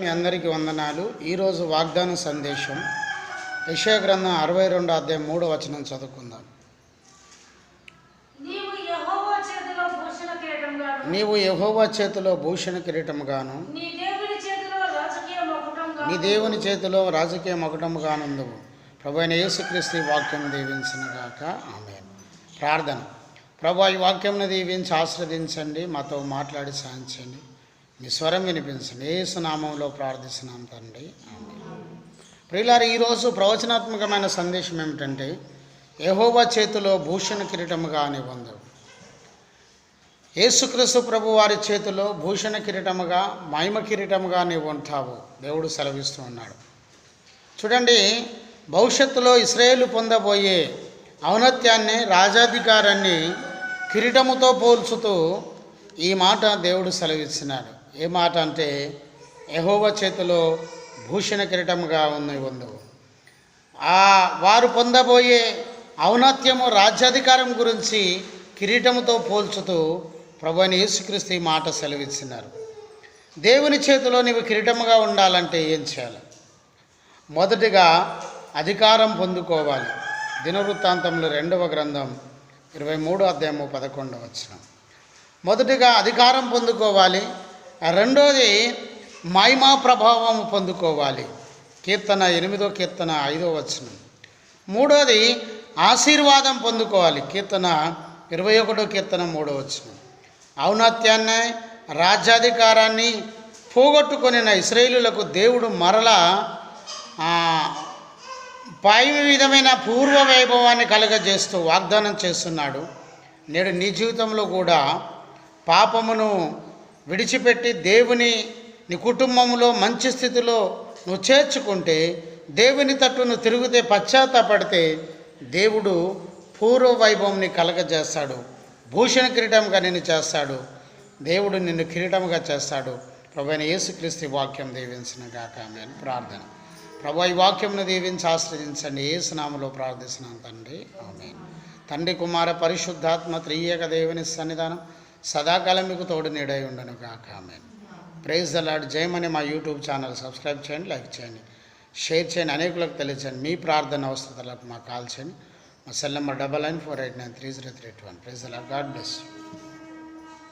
మీ అందరికీ వందనాలు. ఈరోజు వాగ్దాన సందేశం యశయ గ్రంథం అరవై రెండు అధ్యాయం మూడో వచనం చదువుకుందాం. నీవు యెహోవా చేతిలో భూషణ కిరీటముగాను. నీ దేవుని చేతిలో రాజకీయ మకుటముగానందువు. ప్రభు అయిన యేసుక్రీస్తు వాక్యం దీవించిన గాక. ఆమె ప్రార్థన. ప్రభు ఈ వాక్యంను దీవించి ఆశ్రదించండి. మాతో మాట్లాడి సాధించండి మీ స్వరం వినిపించండి. ఏసునామంలో ప్రార్థిస్తున్నాం తండ్రి. ప్రియులారు ఈరోజు ప్రవచనాత్మకమైన సందేశం ఏమిటంటే యహోవా చేతిలో భూషణ కిరీటముగా అని ఏసుక్రీస్తు యేసుక్రీస్తు ప్రభు వారి చేతిలో భూషణ కిరీటముగా మహిమ కిరీటముగా నీవు ఉంటావు. దేవుడు సెలవిస్తూ ఉన్నాడు. చూడండి భవిష్యత్తులో ఇస్రాయేల్ పొందబోయే ఔన్నత్యాన్ని రాజాధికారాన్ని కిరీటముతో పోల్చుతూ ఈ మాట దేవుడు సెలవిస్తున్నాడు. ఏ మాట అంటే యహోవ చేతిలో భూషణ కిరీటముగా ఉన్న ఉండవు ఆ వారు పొందబోయే ఔన్నత్యము రాజ్యాధికారం గురించి కిరీటముతో పోల్చుతూ ప్రభు అయిన యేసుక్రీస్తు ఈ మాట సెలవిచ్చినారు. దేవుని చేతిలో నీవు కిరీటముగా ఉండాలంటే ఏం చేయాలి? మొదటిగా అధికారం పొందుకోవాలి. దినవృత్తాంతంలో రెండవ గ్రంథం ఇరవై మూడు అధ్యాయము పదకొండవ వచ్చిన మొదటిగా అధికారం పొందుకోవాలి. రెండోది మహిమా ప్రభావం పొందుకోవాలి. కీర్తన ఎనిమిదో కీర్తన ఐదో వచనం. మూడోది ఆశీర్వాదం పొందుకోవాలి. కీర్తన ఇరవై ఒకటో కీర్తన మూడో వచనం. ఔన్నత్యాన్ని రాజ్యాధికారాన్ని పోగొట్టుకొనిన ఇస్రాయిలులకు దేవుడు మరలా పై విధమైన పూర్వ వైభవాన్ని కలగజేస్తూ వాగ్దానం చేస్తున్నాడు. నేడు నీ జీవితంలో కూడా పాపమును విడిచిపెట్టి దేవుని నీ కుటుంబంలో మంచి స్థితిలో నువ్వు చేర్చుకుంటే దేవుని తట్టు నువ్వు తిరిగితే పశ్చాత్తాపడితే దేవుడు పూర్వ వైభవంని కలగజేస్తాడు. భూషణ కిరీటంగా నిన్ను చేస్తాడు. దేవుడు నిన్ను కిరీటముగా చేస్తాడు. ప్రభు యేసుక్రీస్తు వాక్యం దీవించిన గాక. ఆమె ప్రార్థన. ప్రభు ఈ వాక్యంను దీవించి ఆశ్రయించండి. ఏసునామలో ప్రార్థిస్తున్నాను తండ్రి. ఆమె తండ్రి కుమార పరిశుద్ధాత్మ త్రియేక దేవుని సన్నిధానం. సదాకాలం మీకు తోడు నీడై ఉండను కాక ఆమె ప్రైజ్ ద లాడ్ జయమని మా యూట్యూబ్ ఛానల్. సబ్స్క్రైబ్ చేయండి లైక్ చేయండి షేర్ చేయండి అనేకులకు తెలియచేయండి. మీ ప్రార్థన అవసరాలకు మాకు కాల్ చేయండి. మా cell number double nine four eight nine three zero three eight one. Praise the Lord God bless